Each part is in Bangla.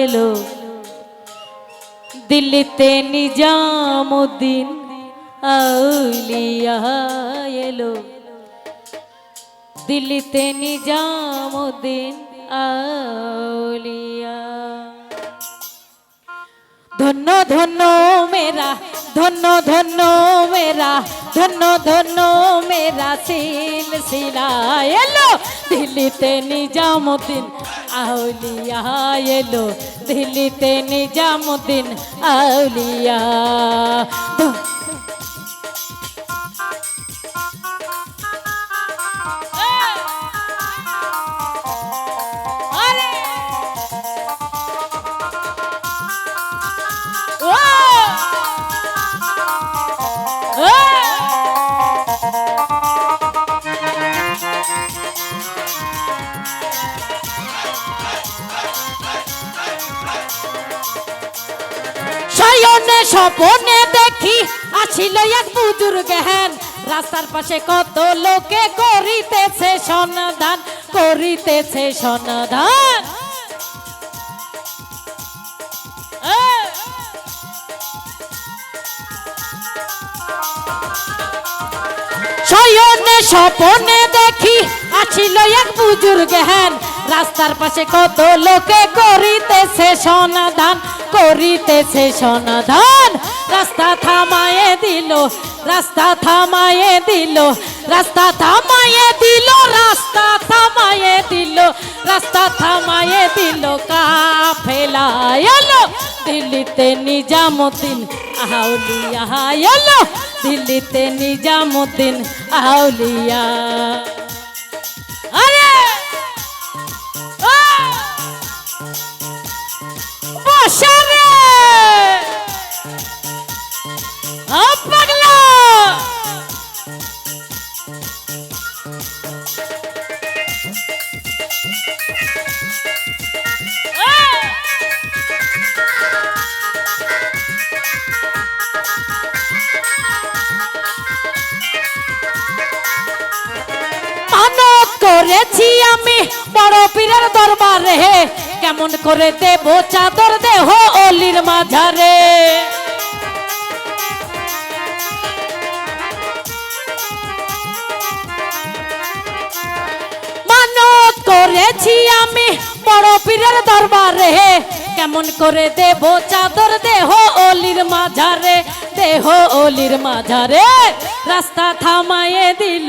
এলো। দিল্লিতে নিজামুদ্দিন আউলিয়া এলো। দিল্লিতে নিজামুদ্দিন আউলিয়া। ধন্য ধন্য মেরা ধন্য ধন্য মেরা ধন্য ধন্য মেরা সিলসিলা এলো দিল্লিতে নিজামুদ্দিন আউলিয়া এলো দিল্লিতে নিজামুদ্দিন আউলিয়া। স্বপনে দেখি, আসিল এক বুজুর্গ হেন। রাস্তার পাশে কত লোকে করিতেছে সন্ধান করিতেছে সন্ধান! শয়নে স্বপনে দেখি আছিল এক বুজুর্গ হেন। রাস্তার পাশে কত লোকে করিতেছে সমাধান করিতেছে সমাধান রাস্তা থামায়ে দিল, রাস্তা থামায়ে দিল, রাস্তা থামায়ে দিল, রাস্তা থামায়ে দিল, রাস্তা থামায়ে দিল। কাফেলা দিল্লিতে নিজামুদ্দিন, আউলিয়া এলো, দিল্লিতে নিজামুদ্দিন, আউলিয়া। করেছি আমি বড় পীরের দরবারে। কেমন করে দেব চাদর দেহ অলির মাঝারে। করেছি আমি বড় পীরের দরবারে। কেমন করে দেব চাদর দেহ অলির মাঝারে। দেহ অলির মাঝারে। রাস্তা থামায়ে দিল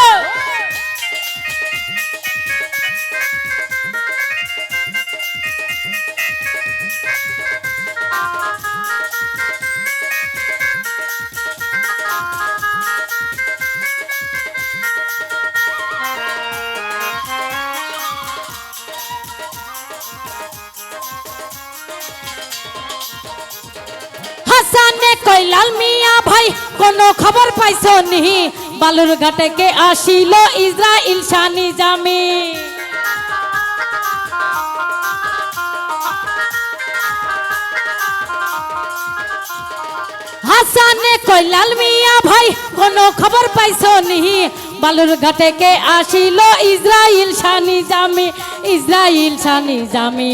কইলাল মিয়া ভাই, কোনো খবর পাইছো নি? বালুর ঘাটে কে আসিল ইসরাইল শানি জামি? হাসানে কইলাল মিয়া ভাই, কোনো খবর পাইছো নি? বালুর ঘাটে কে আসিল ইসরাইল শানি জামি? ইসরাইল শানি জামি।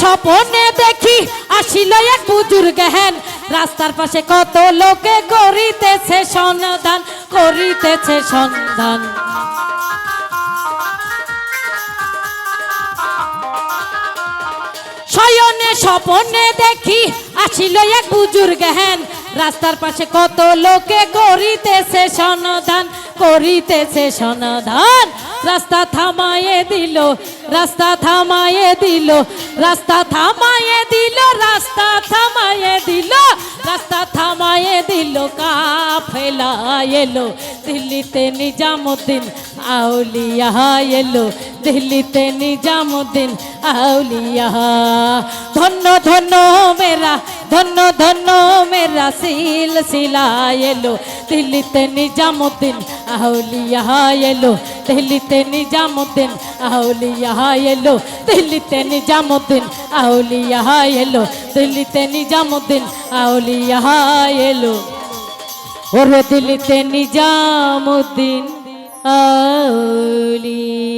স্বপনে দেখি আসিল এক বুজুর গেহেন রাস্তার পাশে কত লোকে করিতেছে সন্ধান করিতেছে সন্ধান। শয়নে স্বপনে দেখি আসিল এক বুজুর গেহেন রাস্তার পাশে কত লোকে করিতেছে সন্ধান করিতেছে সন্ধান। রাস্তা থামায়ে দিল, রাস্তা থামায়ে দিল, রাস্তা থামায়ে দিল, রাস্তা থামায়ে দিল, রাস্তা থামায়ে দিল কাফেলা এলো, দিল্লিতে নিজামুদ্দিন আউলিয়া এলো, দিল্লিতে নিজামুদ্দিন আউলিয়া ধন্য ধন্য মেরা, ধন্য ধন্য মেরা সিলসিলা এলো, দিল্লিতে নিজামুদ্দিন আউলিয়া এলো দিল্লিতে নিজামুদ্দিন, আউলিয়া এলো। দিল্লিতে নিজামুদ্দিন, আউলিয়া এলো। দিল্লিতে নিজামুদ্দিন, আউলিয়া এলো। ওরে দিল্লিতে নিজামুদ্দিন, আউলিয়া